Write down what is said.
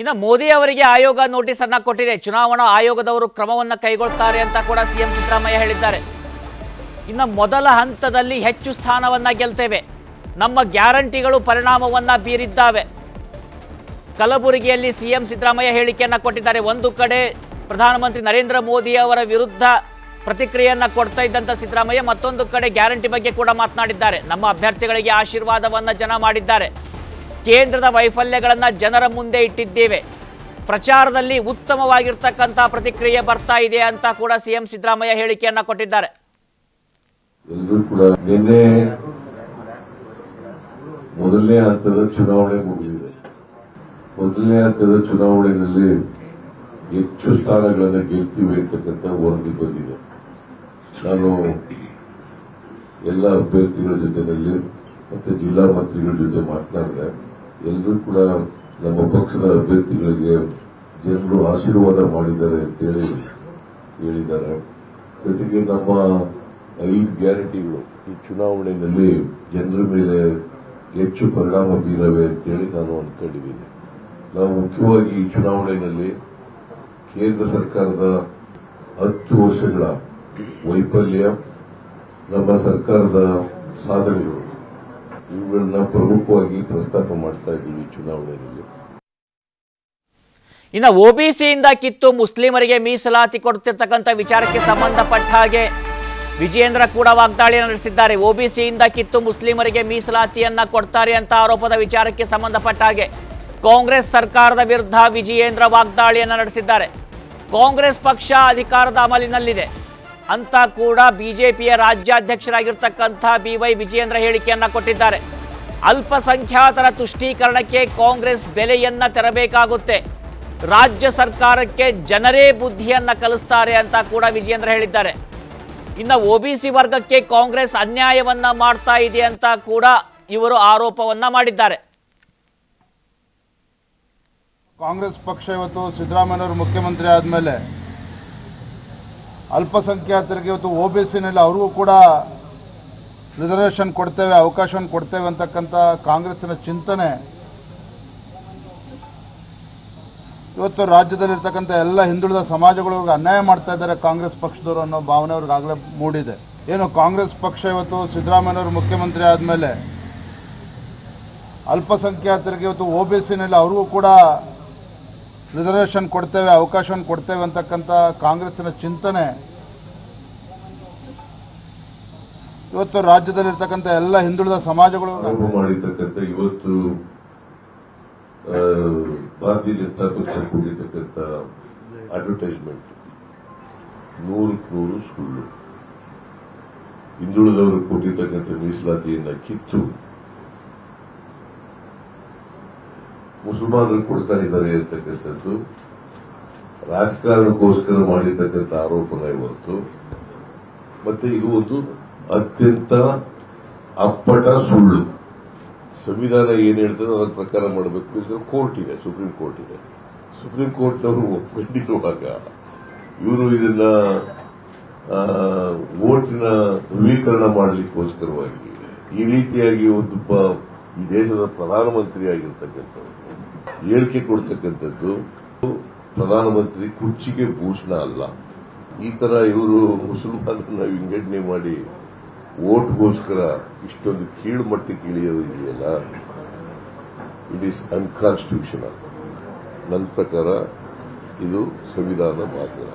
ಇನ್ನು ಮೋದಿ ಅವರಿಗೆ ಆಯೋಗ ನೋಟಿಸ್ ಅನ್ನ ಕೊಟ್ಟಿದೆ. ಚುನಾವಣಾ ಆಯೋಗದವರು ಕ್ರಮವನ್ನು ಕೈಗೊಳ್ತಾರೆ ಅಂತ ಕೂಡ ಸಿಎಂ ಸಿದ್ದರಾಮಯ್ಯ ಹೇಳಿದ್ದಾರೆ. ಇನ್ನು ಮೊದಲ ಹಂತದಲ್ಲಿ ಹೆಚ್ಚು ಸ್ಥಾನವನ್ನ ಗೆಲ್ತೇವೆ. ನಮ್ಮ ಗ್ಯಾರಂಟಿಗಳು ಪರಿಣಾಮವನ್ನ ಬೀರಿದ್ದಾವೆ. ಕಲಬುರಗಿಯಲ್ಲಿ ಸಿಎಂ ಸಿದ್ದರಾಮಯ್ಯ ಹೇಳಿಕೆಯನ್ನ ಕೊಟ್ಟಿದ್ದಾರೆ. ಒಂದು ಕಡೆ ಪ್ರಧಾನಮಂತ್ರಿ ನರೇಂದ್ರ ಮೋದಿ ಅವರ ವಿರುದ್ಧ ಪ್ರತಿಕ್ರಿಯೆಯನ್ನ ಕೊಡ್ತಾ ಇದ್ದಂಥ ಸಿದ್ದರಾಮಯ್ಯ, ಮತ್ತೊಂದು ಕಡೆ ಗ್ಯಾರಂಟಿ ಬಗ್ಗೆ ಕೂಡ ಮಾತನಾಡಿದ್ದಾರೆ. ನಮ್ಮ ಅಭ್ಯರ್ಥಿಗಳಿಗೆ ಆಶೀರ್ವಾದವನ್ನ ಜನ ಮಾಡಿದ್ದಾರೆ. ಕೇಂದ್ರದ ವೈಫಲ್ಯಗಳನ್ನು ಜನರ ಮುಂದೆ ಇಟ್ಟಿದ್ದೇವೆ. ಪ್ರಚಾರದಲ್ಲಿ ಉತ್ತಮವಾಗಿರ್ತಕ್ಕಂಥ ಪ್ರತಿಕ್ರಿಯೆ ಬರ್ತಾ ಇದೆ ಅಂತ ಕೂಡ ಸಿಎಂ ಸಿದ್ದರಾಮಯ್ಯ ಹೇಳಿಕೆಯನ್ನ ಕೊಟ್ಟಿದ್ದಾರೆ. ಮೊದಲನೇ ಹಂತದ ಚುನಾವಣೆ ಮುಗಿದಿದೆ. ಮೊದಲನೇ ಹಂತದ ಚುನಾವಣೆಯಲ್ಲಿ ಹೆಚ್ಚು ಸ್ಥಾನಗಳನ್ನು ಗೆಲ್ತೀವಿ ಅಂತಕ್ಕಂಥ ವರದಿ ಬಂದಿದೆ. ನಾನು ಎಲ್ಲ ಅಭ್ಯರ್ಥಿಗಳ ಜೊತೆಯಲ್ಲಿ ಮತ್ತೆ ಜಿಲ್ಲಾ ಮಂತ್ರಿಗಳ ಜೊತೆ ಮಾತನಾಡಿದೆ. ಎಲ್ಲರೂ ಕೂಡ ನಮ್ಮ ಪಕ್ಷದ ಅಭ್ಯರ್ಥಿಗಳಿಗೆ ಜನರು ಆಶೀರ್ವಾದ ಮಾಡಿದ್ದಾರೆ ಅಂತೇಳಿ ಹೇಳಿದ್ದಾರೆ. ಜೊತೆಗೆ ನಮ್ಮ ಐದು ಗ್ಯಾರಂಟಿಗಳು ಈ ಚುನಾವಣೆಯಲ್ಲಿ ಜನರ ಮೇಲೆ ಹೆಚ್ಚು ಪರಿಣಾಮ ಬೀರವೆ ಅಂತೇಳಿ ನಾನು ಅಂದ್ಕೊಂಡಿದ್ದೀನಿ ನಾವು ಮುಖ್ಯವಾಗಿ ಈ ಚುನಾವಣೆಯಲ್ಲಿ ಕೇಂದ್ರ ಸರ್ಕಾರದ ಹತ್ತು ವರ್ಷಗಳ ವೈಫಲ್ಯ, ನಮ್ಮ ಸರ್ಕಾರದ ಸಾಧನೆಗಳು. ಇವುಗಳನ್ನ ಪ್ರಮುಖವಾಗಿ ಪ್ರಸ್ತಾಪ ಮಾಡ್ತಾ ಇದ್ದೀವಿ ಚುನಾವಣೆಯಲ್ಲಿ. ಇನ್ನು ಒಬಿಸಿಯಿಂದ ಕಿತ್ತು ಮುಸ್ಲಿಮರಿಗೆ ಮೀಸಲಾತಿ ಕೊಡ್ತಿರ್ತಕ್ಕಂಥ ವಿಚಾರಕ್ಕೆ ಸಂಬಂಧಪಟ್ಟ ಹಾಗೆ ವಿಜಯೇಂದ್ರ ಕೂಡ ವಾಗ್ದಾಳಿ ನಡೆಸಿದ್ದಾರೆ. ಒಬಿಸಿಯಿಂದ ಕಿತ್ತು ಮುಸ್ಲಿಮರಿಗೆ ಮೀಸಲಾತಿಯನ್ನ ಕೊಡ್ತಾರೆ ಅಂತ ಆರೋಪದ ವಿಚಾರಕ್ಕೆ ಸಂಬಂಧಪಟ್ಟ ಹಾಗೆ ಕಾಂಗ್ರೆಸ್ ಸರ್ಕಾರದ ವಿರುದ್ಧ ವಿಜಯೇಂದ್ರ ವಾಗ್ದಾಳಿಯನ್ನು ನಡೆಸಿದ್ದಾರೆ. ಕಾಂಗ್ರೆಸ್ ಪಕ್ಷ ಅಧಿಕಾರದ ಅಮಲಿನಲ್ಲಿದೆ. ಅಂತ ಕೂಡ ಬಿಜೆಪಿಯ ರಾಜ್ಯಾಧ್ಯಕ್ಷರಾಗಿರ್ತಕ್ಕಂಥ ಬಿ ವೈ ವಿಜಯೇಂದ್ರ ಹೇಳಿಕೆಯನ್ನ ಕೊಟ್ಟಿದ್ದಾರೆ. ಅಲ್ಪಸಂಖ್ಯಾತರ ತುಷ್ಟೀಕರಣಕ್ಕೆ ಕಾಂಗ್ರೆಸ್ ಬೆಲೆಯನ್ನ ತೆರಬೇಕಾಗುತ್ತೆ. ರಾಜ್ಯ ಸರ್ಕಾರಕ್ಕೆ ಜನರೇ ಬುದ್ಧಿಯನ್ನ ಕಲಿಸ್ತಾರೆ ಅಂತ ಕೂಡ ವಿಜಯೇಂದ್ರ ಹೇಳಿದ್ದಾರೆ. ಇನ್ನು ಒಬಿಸಿ ವರ್ಗಕ್ಕೆ ಕಾಂಗ್ರೆಸ್ ಅನ್ಯಾಯವನ್ನ ಮಾಡ್ತಾ ಇದೆ ಅಂತ ಕೂಡ ಇವರು ಆರೋಪವನ್ನ ಮಾಡಿದ್ದಾರೆ. ಕಾಂಗ್ರೆಸ್ ಪಕ್ಷ ಇವತ್ತು ಸಿದ್ದರಾಮಯ್ಯವರು ಮುಖ್ಯಮಂತ್ರಿ ಆದಮೇಲೆ ಅಲ್ಪಸಂಖ್ಯಾತರಿಗೆ ಇವತ್ತು ಓ ಬಿ ಸಿನಲ್ಲಿ ಅವ್ರಿಗೂ ಕೂಡ ರಿಸರ್ವೇಷನ್ ಕೊಡ್ತೇವೆ, ಅವಕಾಶವನ್ನು ಕೊಡ್ತೇವೆ ಅಂತಕ್ಕಂಥ ಕಾಂಗ್ರೆಸ್ನ ಚಿಂತನೆ. ಇವತ್ತು ರಾಜ್ಯದಲ್ಲಿರ್ತಕ್ಕಂಥ ಎಲ್ಲ ಹಿಂದುಳಿದ ಸಮಾಜಗಳಿಗೆ ಅನ್ಯಾಯ ಮಾಡ್ತಾ ಇದ್ದಾರೆ ಕಾಂಗ್ರೆಸ್ ಪಕ್ಷದವರು ಅನ್ನೋ ಭಾವನೆ ಅವ್ರಿಗಾಗಲೇ ಮೂಡಿದೆ. ಏನು ಕಾಂಗ್ರೆಸ್ ಪಕ್ಷ ಇವತ್ತು ಸಿದ್ದರಾಮಯ್ಯನವರು ಮುಖ್ಯಮಂತ್ರಿ ಆದಮೇಲೆ ಅಲ್ಪಸಂಖ್ಯಾತರಿಗೆ ಇವತ್ತು ಒ ಬಿ ಸಿನಲ್ಲಿ ಅವ್ರಿಗೂ ಕೂಡ ರಿಸರ್ವೇಷನ್ ಕೊಡ್ತೇವೆ, ಅವಕಾಶವನ್ನು ಕೊಡ್ತೇವೆ ಅಂತಕ್ಕಂಥ ಕಾಂಗ್ರೆಸ್ನ ಚಿಂತನೆ. ಇವತ್ತು ರಾಜ್ಯದಲ್ಲಿರ್ತಕ್ಕಂಥ ಎಲ್ಲ ಹಿಂದುಳಿದ ಸಮಾಜಗಳು ಮಾಡಿರ್ತಕ್ಕಂಥ ಇವತ್ತು ಭಾರತೀಯ ಜನತಾ ಪಕ್ಷ ಕೊಟ್ಟಿರ್ತಕ್ಕಂಥ ಅಡ್ವರ್ಟೈಸ್ಮೆಂಟ್ ನೂರಕ್ಕೆ ನೂರು ಸುಳ್ಳು. ಹಿಂದುಳಿದವರು ಕೊಟ್ಟಿರ್ತಕ್ಕಂಥ ಮೀಸಲಾತಿಯನ್ನ ಕಿತ್ತು ಮುಸಲ್ಮಾನರು ಕೊಡ್ತಾ ಇದ್ದಾರೆ ಅಂತಕ್ಕಂಥದ್ದು. ರಾಜಕಾರಣಕ್ಕೋಸ್ಕರ ಮಾಡಿರ್ತಕ್ಕಂಥ ಆರೋಪನ ಇವತ್ತು ಮತ್ತೆ ಇದು ಒಂದು ಅತ್ಯಂತ ಅಪ್ಪಟ ಸುಳ್ಳು. ಸಂವಿಧಾನ ಏನ್ ಹೇಳ್ತದೆ ಅದರ ಪ್ರಕಾರ ಮಾಡಬೇಕು. ಕೋರ್ಟ್ ಇದೆ ಸುಪ್ರೀಂ ಕೋರ್ಟ್ ಇದೆ. ಸುಪ್ರೀಂ ಕೋರ್ಟ್ನವರು ಒಪ್ಕೊಂಡಿರುವಾಗ ಇವರು ಇದನ್ನ ವೋಟಿನ ಧ್ರುವೀಕರಣ ಮಾಡಲಿಕ್ಕೋಸ್ಕರವಾಗಿ ಈ ರೀತಿಯಾಗಿ ಒಬ್ಬ ಈ ದೇಶದ ಪ್ರಧಾನಮಂತ್ರಿ ಆಗಿರ್ತಕ್ಕಂಥವ್ರು ಹೇಳಿಕೆ ಕೊಡ್ತಕ್ಕಂಥದ್ದು ಪ್ರಧಾನಮಂತ್ರಿ ಕುರ್ಚಿಗೆ ಭೂಷಣ ಅಲ್ಲ. ಈ ತರ ಇವರು ಮುಸಲ್ಮಾನರನ್ನ ವಿಂಗಡಣೆ ಮಾಡಿ ಓಟ್ಗೋಸ್ಕರ ಇಷ್ಟೊಂದು ಕೀಳು ಮಟ್ಟಕ್ಕೆ ಇಳಿಯೋದು ಇದೆಯಲ್ಲ? ಇಟ್ ಈಸ್ ಅನ್ಕಾನ್ಸ್ಟಿಟ್ಯೂಷನಲ್ ನನ್ನ ಪ್ರಕಾರ ಇದು ಸಂವಿಧಾನ ಬಾಹಿರ